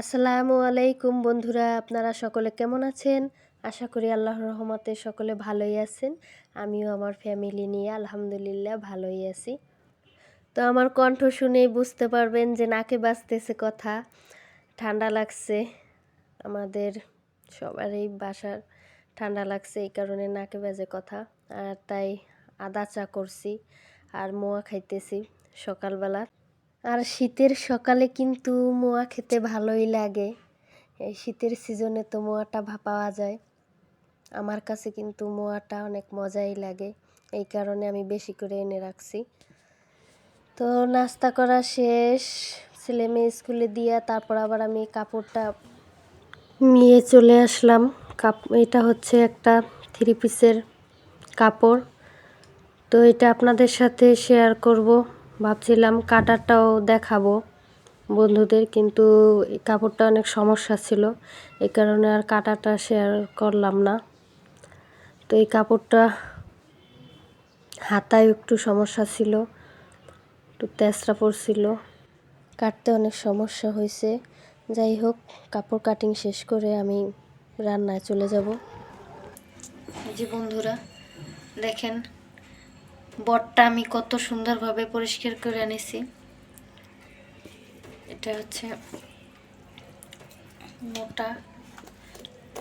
আসসালামু আলাইকুম বন্ধুরা, আপনারা সকলে কেমন আছেন? আশা করি আল্লাহর রহমতে সকলে ভালোই আছেন। আমিও আমার ফ্যামিলি নিয়ে আলহামদুলিল্লাহ ভালোই আছি। তো আমার কণ্ঠ শুনেই বুঝতে পারবেন যে নাকে বাজতেছে কথা, ঠান্ডা লাগছে, আমাদের সবারই বাসার ঠান্ডা লাগছে, এই কারণে নাকে বাজে কথা। আর তাই আদা চা করছি আর মোয়া খাইতেছি সকালবেলা। আর শীতের সকালে কিন্তু মোয়া খেতে ভালোই লাগে। এই শীতের সিজনে তো মোয়াটা ভা পাওয়া যায়। আমার কাছে কিন্তু মোয়াটা অনেক মজাই লাগে। এই কারণে আমি বেশি করে এনে রাখছি। তো নাস্তা করা শেষ। ছেলে মেয়ে স্কুলে দিয়া তারপর আবার আমি কাপড়টা নিয়ে চলে আসলাম। কাপ এটা হচ্ছে একটা থ্রি পিসের কাপড়। তো এটা আপনাদের সাথে শেয়ার করব। ভাবছিলাম কাটারটাও দেখাবো বন্ধুদের, কিন্তু কাপড়টা অনেক সমস্যা ছিল। এই কারণে আর কাটাটা শেয়ার করলাম না। তো এই কাপড়টা হাতায় একটু সমস্যা ছিল, একটু তেসরা পড়ছিল। কাটতে অনেক সমস্যা হয়েছে। যাই হোক, কাপড় কাটিং শেষ করে আমি রান্নায় চলে যাব। এই যে বন্ধুরা, দেখেন বটটা আমি কত সুন্দরভাবে পরিষ্কার করে এনেছি। এটা হচ্ছে মোটা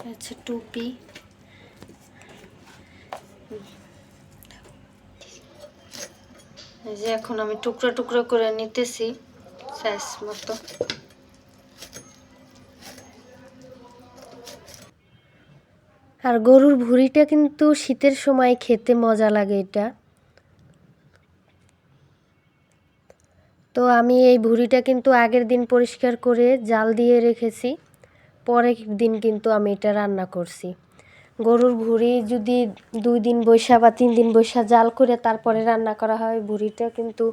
হচ্ছে টুপি। যে এখন আমি টুকরো টুকরো করে নিতেছি সাইজ মতো। আর গরুর ভুঁড়িটা কিন্তু শীতের সময় খেতে মজা লাগে এটা। তো আমি এই ভুঁড়িটা কিন্তু আগের দিন পরিষ্কার করে জাল দিয়ে রেখেছি। পরের দিন কিন্তু আমি এটা রান্না করছি। গরুর ভুঁড়ি যদি দুই দিন বৈশা বা তিন দিন বৈশা জাল করে তারপরে রান্না করা হয়, ভুঁড়িটা কিন্তু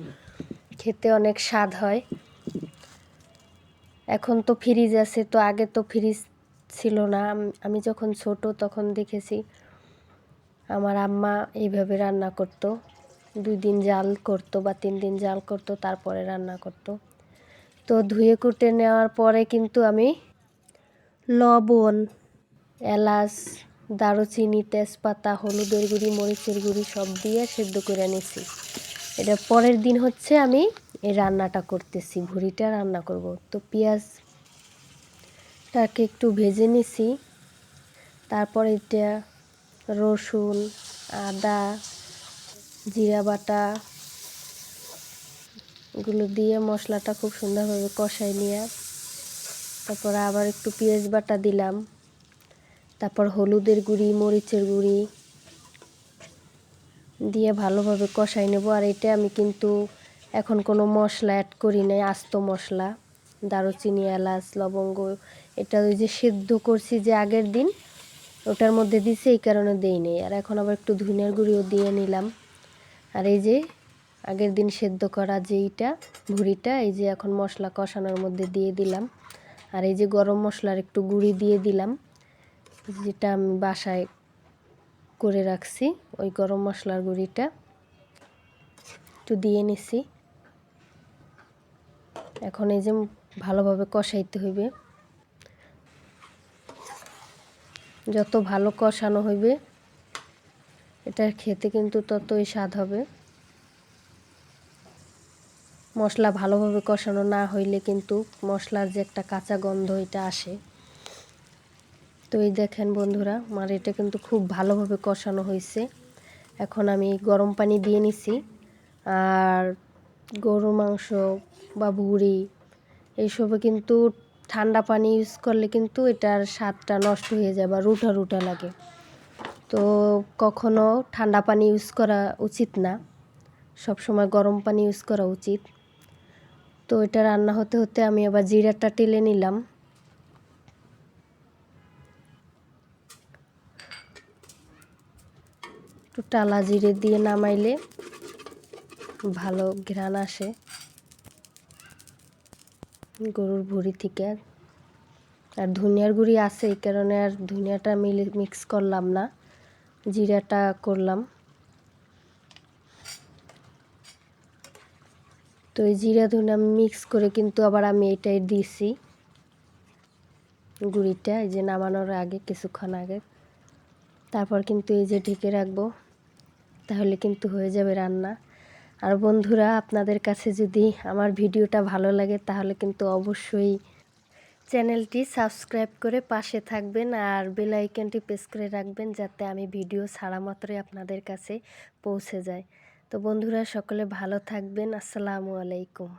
খেতে অনেক স্বাদ হয়। এখন তো ফ্রিজ আছে, তো আগে তো ফ্রিজ ছিল না। আমি যখন ছোট তখন দেখেছি, আমার আম্মা এইভাবে রান্না করতো। দুই দিন জাল করতো বা তিন দিন জাল করতো, তারপরে রান্না করতো। তো ধুয়ে কুটে নেওয়ার পরে কিন্তু আমি লবণ, এলাচ, দারুচিনি, তেজপাতা, হলুদের গুঁড়ি, মরিচের গুঁড়ি সব দিয়ে সেদ্ধ করে নিছি। এটা পরের দিন হচ্ছে আমি এই রান্নাটা করতেছি ভুড়িটা রান্না করব। তো পেঁয়াজটাকে একটু ভেজে নিছি, তারপর এটা রসুন, আদা জিরা বাটা এগুলো দিয়ে মশলাটা খুব সুন্দরভাবে কষাই নিয়ে তারপর আবার একটু পেঁয়াজ বাটা দিলাম। তারপর হলুদের গুঁড়ি, মরিচের গুঁড়ি দিয়ে ভালোভাবে কষাই নেব। আর এটা আমি কিন্তু এখন কোনো মশলা অ্যাড করি নাই, আস্ত মশলা, দারুচিনি, এলাচ, লবঙ্গ, এটা ওই যে সেদ্ধ করছি যে আগের দিন, ওটার মধ্যে দিছি, এই কারণে দেই নেই। আর এখন আবার একটু ধুনের গুঁড়িও দিয়ে নিলাম। আর এই যে আগের দিন সেদ্ধ করা যেইটা ভুড়িটা, এই যে এখন মশলা কষানোর মধ্যে দিয়ে দিলাম। আর এই যে গরম মশলার একটু গুঁড়ি দিয়ে দিলাম, যেটা আমি বাসায় করে রাখছি, ওই গরম মশলার গুঁড়িটা। একটু দিয়ে নিছি। এখন এই যে ভালোভাবে কষাইতে হইবে। যত ভালো কষানো হইবে এটা খেতে কিন্তু ততই স্বাদ হবে। মশলা ভালোভাবে কষানো না হইলে কিন্তু মশলার যে একটা কাঁচা গন্ধ এটা আসে। তো এই দেখেন বন্ধুরা, আমার এটা কিন্তু খুব ভালোভাবে কষানো হয়েছে এখন আমি গরম পানি দিয়ে নিছি। আর গরু, মাংস বা ভুড়ি, এইসবে কিন্তু ঠান্ডা পানি ইউজ করলে কিন্তু এটার স্বাদটা নষ্ট হয়ে যায় বা রুটা রুটা লাগে। তো কখনো ঠান্ডা পানি ইউজ করা উচিত না। সব সময় গরম পানি ইউজ করা উচিত। তো এটা রান্না হতে হতে আমি আবার জিরাটা টেলে নিলাম। একটু টালা জিরে দিয়ে নামাইলে ভালো ঘ্রাণ আসে। গরুর ভুড়ি থেকে। আর ধনিয়ার গুঁড়ি আছে, এই কারণে আর ধনিয়াটা মিলে মিক্স করলাম না। জিরাটা করলাম। তো এই জিরা ধনিয়া মিক্স করে কিন্তু আবার আমি এটাই দিছি। গুঁড়িটা, এই যে নামানোর আগে, কিছুক্ষণ আগে। তারপর কিন্তু এই যে ঢেকে রাখব, তাহলে কিন্তু হয়ে যাবে রান্না। আর বন্ধুরা, আপনাদের কাছে যদি আমার ভিডিওটা ভালো লাগে, তাহলে কিন্তু অবশ্যই চ্যানেলটি সাবস্ক্রাইব করে পাশে থাকবেন আর বেল আইকনটি প্রেস করে রাখবেন যাতে আমি ভিডিও ছাড়া মাত্রই আপনাদের কাছে পৌঁছে যায়। তো বন্ধুরা, সকলে ভালো থাকবেন। আসসালামু আলাইকুম।